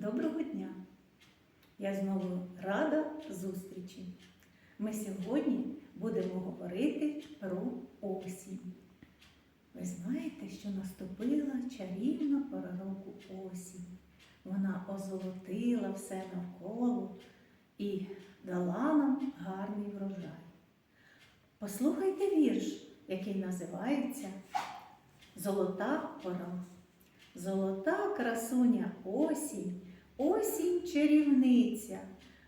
Доброго дня! Я знову рада зустрічі. Ми сьогодні будемо говорити про осінь. Ви знаєте, що наступила чарівна пора року осінь. Вона озолотила все навколо і дала нам гарний врожай. Послухайте вірш, який називається Золота пора. Золота красуня осінь, осінь чарівниця,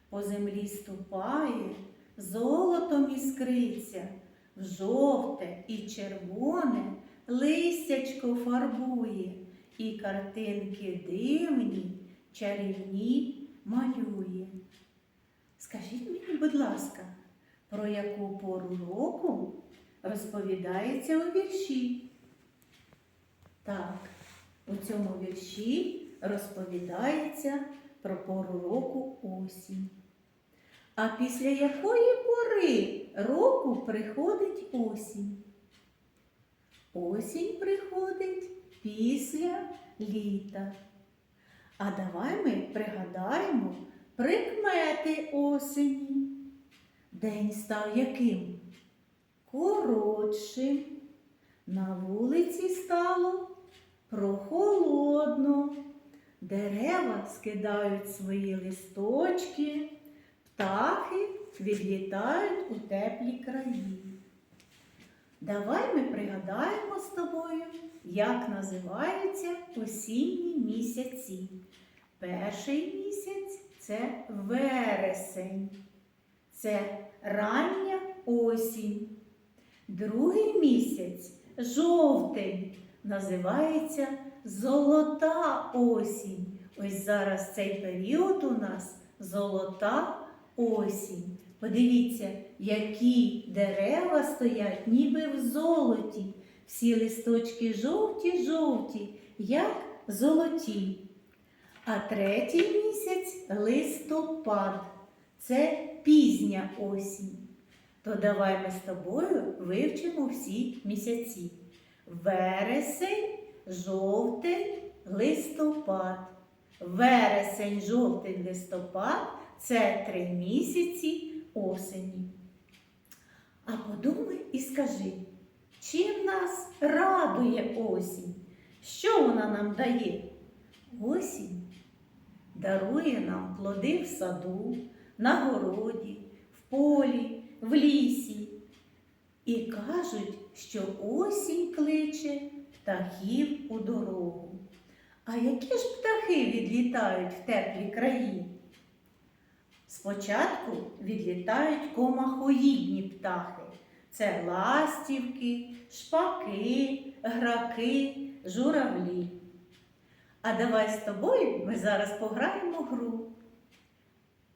по землі ступає, золотом іскриться, в жовте і червоне листячко фарбує, і картинки дивні, чарівні малює. Скажіть мені, будь ласка, про яку пору року розповідається у вірші? Так, у цьому вірші розповідається про пору року осінь. А після якої пори року приходить осінь? Осінь приходить після літа. А давай ми пригадаємо прикмети осені. День став яким? Коротшим. На вулиці стало прохолодно. Дерева скидають свої листочки, птахи відлітають у теплі краї. Давай ми пригадаємо з тобою, як називаються осінні місяці. Перший місяць це вересень, це рання осінь. Другий місяць жовтень називається золота осінь. Ось зараз цей період у нас золота осінь. Подивіться, які дерева стоять, ніби в золоті. Всі листочки жовті-жовті, як золоті. А третій місяць листопад. Це пізня осінь. То давай ми з тобою вивчимо всі місяці. Вересень, жовтень, листопад. Вересень, жовтень, листопад це три місяці осені. А подумай і скажи, чим нас радує осінь? Що вона нам дає? Осінь дарує нам плоди в саду, на городі, в полі, в лісі. І кажуть, що осінь кличе птахів у дорогу. А які ж птахи відлітають в теплі краї? Спочатку відлітають комахоїдні птахи. Це ластівки, шпаки, граки, журавлі. А давай з тобою ми зараз пограємо гру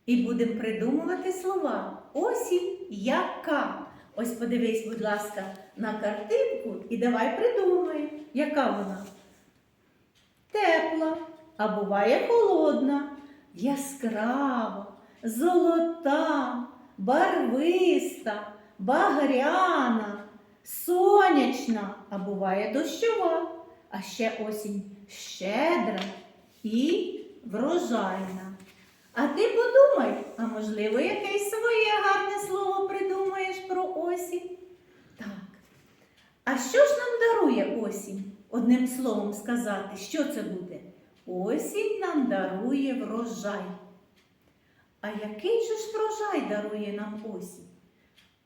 і будемо придумувати слова. Осінь яка. Ось подивись, будь ласка, на картинку і давай придумай, яка вона. Тепла, а буває холодна, яскрава, золота, барвиста, багряна, сонячна, а буває дощова, а ще осінь щедра і врожайна. А ти подумай, а можливо, якесь своє гарне слово придумаєш про осінь? Так. А що ж нам дарує осінь? Одним словом сказати, що це буде? Осінь нам дарує врожай. А який же ж врожай дарує нам осінь?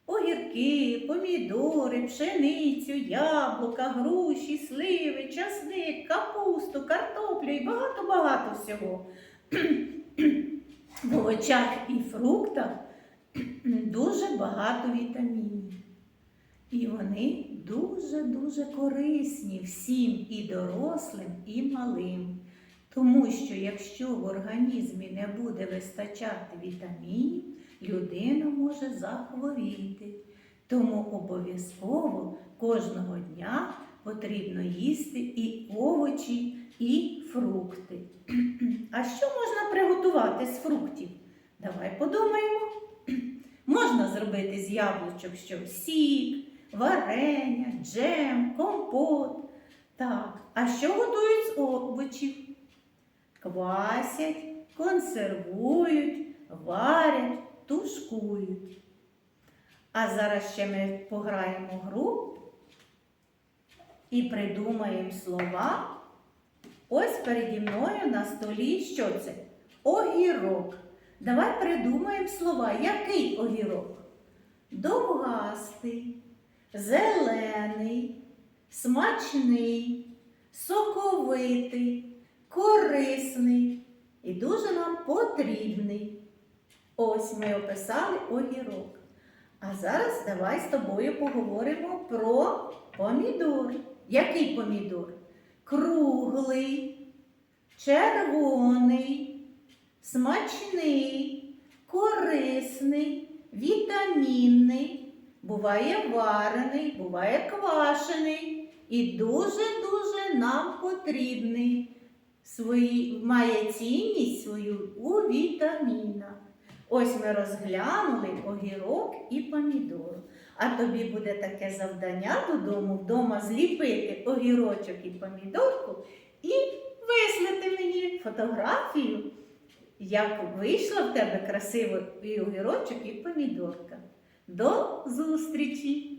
Огірки, помідори, пшеницю, яблука, груші, сливи, часник, капусту, картоплю і багато-багато всього. В овочах і фруктах дуже багато вітамінів. І вони дуже-дуже корисні всім і дорослим, і малим. Тому що якщо в організмі не буде вистачати вітамінів, людина може захворіти. Тому обов'язково кожного дня потрібно їсти і овочі, і фрукти. А що можна приготувати з фруктів? Давай подумаємо. Можна зробити з яблучок що сік, варення, джем, компот. Так, а що готують з овочів? квасять, консервують, варять, тушкують. А зараз ще ми пограємо гру і придумаємо слова. Ось переді мною на столі що це? Огірок. Давай придумаємо слова. Який огірок? Довгастий, зелений, смачний, соковитий, корисний і дуже нам потрібний. Ось ми описали огірок. А зараз давай з тобою поговоримо про помідор. Який помідор? Круглий, червоний, смачний, корисний, вітамінний, буває варений, буває квашений і дуже-дуже нам потрібний. Свої, має цінність свою у вітамінах. Ось ми розглянули огірок і помідор. А тобі буде таке завдання додому вдома зліпити огірочок і помідорку і вислати мені фотографію, як вийшло в тебе красиво і огірочок, і помідорка. До зустрічі!